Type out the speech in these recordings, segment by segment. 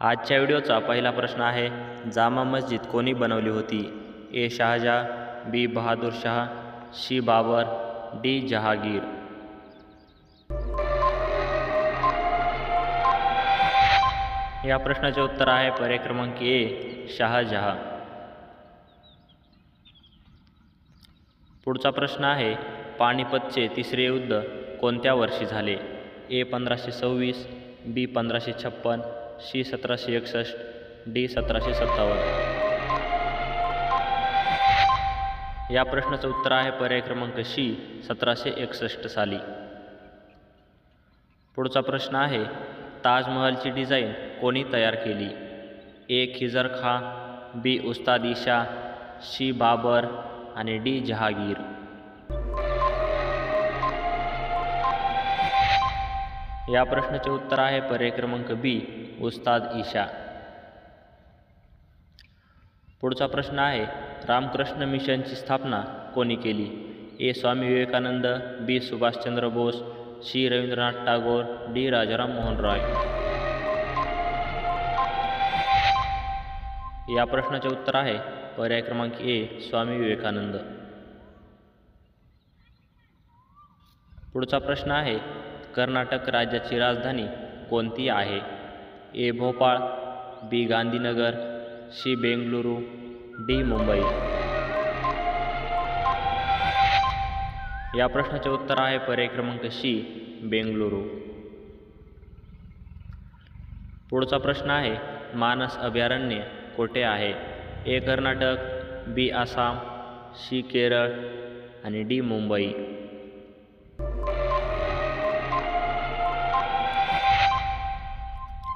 आजच्या व्हिडिओचा पहिला प्रश्न आहे जामा मस्जिद कोणी बनवली होती? A. Shahjahan B. Bahadur Shah C. Babur D. Jahangir. या प्रश्नाचे उत्तर आहे पर्याय क्रमांक ए शहाजहा. पुढचा प्रश्न आहे पानिपतचे तिसरे युद्ध कोणत्या वर्षी झाले? ए. पंधराशे सव्वीस बी. पंधराशे छप्पन सी सतराशे एकसष्ट डी सतराशे सत्तावन्न. या प्रश्नाचं उत्तर आहे पर्याय क्रमांक सी सतराशे एकसष्ट साली. पुढचा प्रश्न आहे ताजमहलची डिझाईन कोणी तयार केली? A. Khizar Khan B. Ustad Isa C. Babur आणि डी. जहागीर. या प्रश्नाचे उत्तर आहे पर्याय क्रमांक बी उस्ताद ईशा. पुढचा प्रश्न आहे रामकृष्ण मिशनची स्थापना कोणी केली? A. Swami Vivekananda B. Subhashchandra Bose C. Rabindranath Tagore D. Rajaram Mohan Roy. या प्रश्नाचे उत्तर आहे पर्याय क्रमांक ए स्वामी विवेकानंद. पुढचा प्रश्न आहे कर्नाटक राज्याची राजधानी कोणती आहे? A. Bhopal B. Gandhinagar C. Bengaluru D. Mumbai. या प्रश्नाचे उत्तर आहे पर्याय क्रमांक सी बेंगलुरू. पुढचा प्रश्न आहे मानस अभयारण्य कोठे आहे? A. Karnataka B. Assam C. Kerala आणि डी. मुंबई.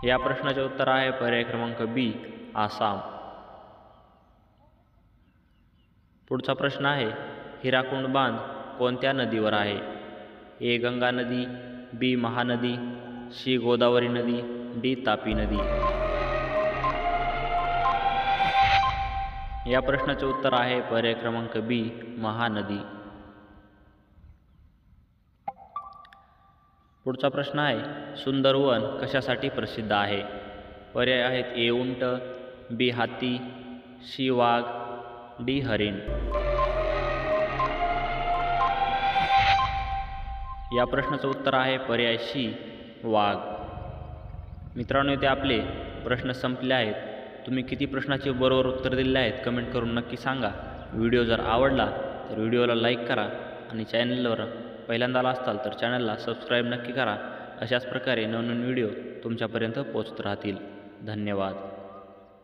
या प्रश्नाचे उत्तर आहे पर्याय क्रमांक बी आसाम. पुढचा प्रश्न आहे हिराकुंड बांध कोणत्या नदीवर आहे? ए गंगा नदी बी महानदी सी गोदावरी नदी डी तापी नदी. या प्रश्नाचे उत्तर आहे पर्याय क्रमांक बी महानदी. पुढचा प्रश्न आहे सुंदरवन कशासाठी प्रसिद्ध आहे? पर्याय आहेत ए उंट बी हाती सी वाघ डी हरिण. या प्रश्नाचं उत्तर आहे पर्याय सी वाघ. मित्रांनो ते आपले प्रश्न संपले आहेत. तुम्ही किती प्रश्नाचे बरोबर उत्तर दिले आहेत कमेंट करून नक्की सांगा. व्हिडिओ जर आवडला तर व्हिडिओला लाईक करा आणि चॅनलवर पहिल्यांदा आला असताल तर चॅनलला सबस्क्राईब नक्की करा. अशाच प्रकारे नवनवीन व्हिडिओ तुमच्यापर्यंत पोचत राहतील. धन्यवाद.